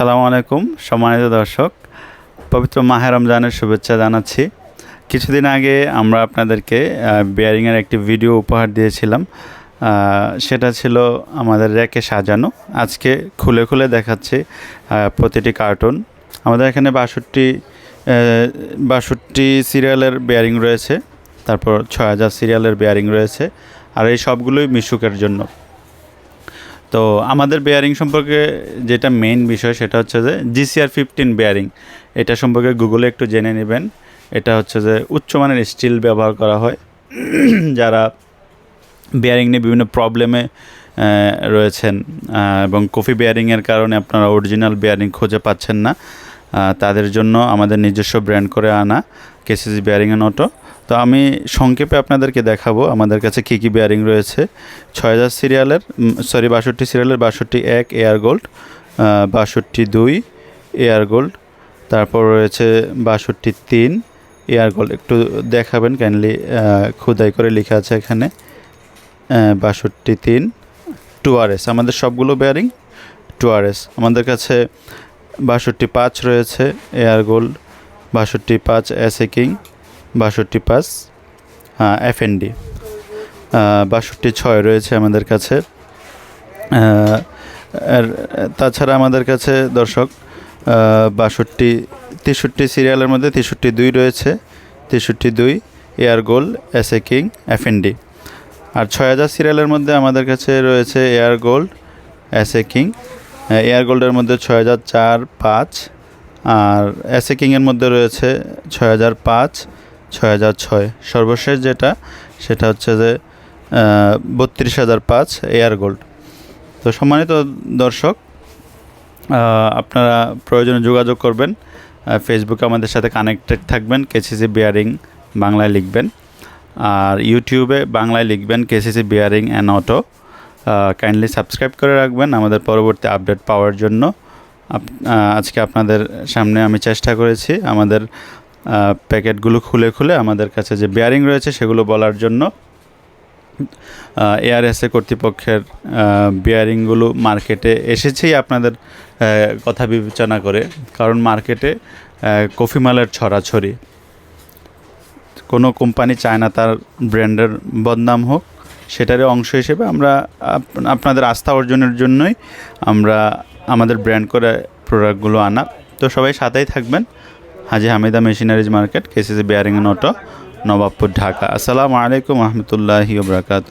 আসসালামু আলাইকুম, সম্মানিত দর্শক। পবিত্র মাহে রমজানের শুভেচ্ছা জানাচ্ছি। কিছুদিন আগে আমরা আপনাদেরকে বেয়ারিংয়ের একটি ভিডিও উপহার দিয়েছিলাম। সেটা ছিল আমাদের র্যাকে সাজানো। আজকে খুলে খুলে দেখাচ্ছি প্রতিটি কার্টুন আমাদের এখানে বাষট্টি বাষট্টি সিরিয়ালের বেয়ারিং রয়েছে। তারপর ছয় হাজার সিরিয়ালের বেয়ারিং রয়েছে। আর এই সবগুলোই মিশুকের জন্য। তো আমাদের বেয়ারিং সম্পর্কে যেটা মেইন বিষয় সেটা হচ্ছে যে জিসিআর ফিফটিন বেয়ারিং এটা সম্পর্কে গুগলে একটু জেনে নেবেন। এটা হচ্ছে যে উচ্চমানের স্টিল ব্যবহার করা হয়। যারা বেয়ারিং নিয়ে বিভিন্ন প্রবলেমে রয়েছেন এবং কফি বেয়ারিংয়ের কারণে আপনারা অরিজিনাল বেয়ারিং খুঁজে পাচ্ছেন না। তাদের জন্য আমাদের নিজস্ব ব্র্যান্ড করে আনা কেসিসি বেয়ারিং অ্যান্ড অটো তো আমি সংক্ষেপে আপনাদেরকে দেখাবো আমাদের কাছে কী কী বেয়ারিং রয়েছে। ছয় হাজার সিরিয়ালের সরি বাষট্টি সিরিয়ালের বাষট্টি এক এয়ার গোল্ড বাষট্টি দুই এয়ার গোল্ড তারপর রয়েছে বাষট্টি তিন এয়ার গোল্ড একটু দেখাবেন কাইন্ডলি খুদাই করে লেখা আছে এখানে। বাষট্টি তিন টু আর এস আমাদের সবগুলো বেয়ারিং টু আর এস আমাদের কাছে বাষট্টি পাঁচ রয়েছে, এয়ার গোল্ড বাষট্টি পাঁচ এস এ কিং, বাষট্টি পাঁচ এফ এন ডি। বাষট্টি ছয় রয়েছে আমাদের কাছে। আর তাছাড়া আমাদের কাছে দর্শক বাষট্টি, তেষট্টি সিরিয়ালের মধ্যে তেষট্টি দুই রয়েছে, তেষট্টি দুই air gold S A king, F N D. আর ছয় হাজার সিরিয়ালের মধ্যে আমাদের কাছে রয়েছে air gold S A king air গোল্ডের মধ্যে ছয় হাজার চার পাঁচ, আর এস কিংয়ের মধ্যে রয়েছে ছয় হাজার পাঁচ, ছয় হাজার ছয়। সর্বশেষ যেটা, সেটা হচ্ছে যে বত্রিশ হাজার পাঁচ এয়ার গোল্ড তো সম্মানিত দর্শক আপনারা প্রয়োজনে যোগাযোগ করবেন ফেসবুকে আমাদের সাথে কানেক্টেড থাকবেন কেসিসি বিয়ারিং বাংলায় লিখবেন, আর ইউটিউবে বাংলায় লিখবেন KCC bearing and auto kindly subscribe করে রাখবেন আমাদের পরবর্তী আপডেট পাওয়ার জন্য। আজকে আপনাদের সামনে আমি চেষ্টা করেছি আমাদের প্যাকেটগুলো খুলে খুলে আমাদের কাছে যে বেয়ারিং রয়েছে সেগুলো বলার জন্য। এআরএসএ কর্তৃপক্ষের বেয়ারিংগুলো মার্কেটে এসেছেই আপনাদের কথা বিবেচনা করে। কারণ মার্কেটে আহ, কফি মালের ছড়াছড়ি। কোনো কোম্পানি চায় না তার ব্র্যান্ডের বদনাম হোক। সেটারই অংশ হিসেবে আমরা আপ- আপনাদের আস্থা অর্জনের জন্যই আমরা আমাদের ব্র্যান্ড করে প্রোডাক্টগুলো আনা। তো সবাই সাথেই থাকবেন। Haji Hamida machineries market KCC bearing auto Nawabpur, Dhaka. আসসালামু আলাইকুম রহমতুল্লাহি বরকাত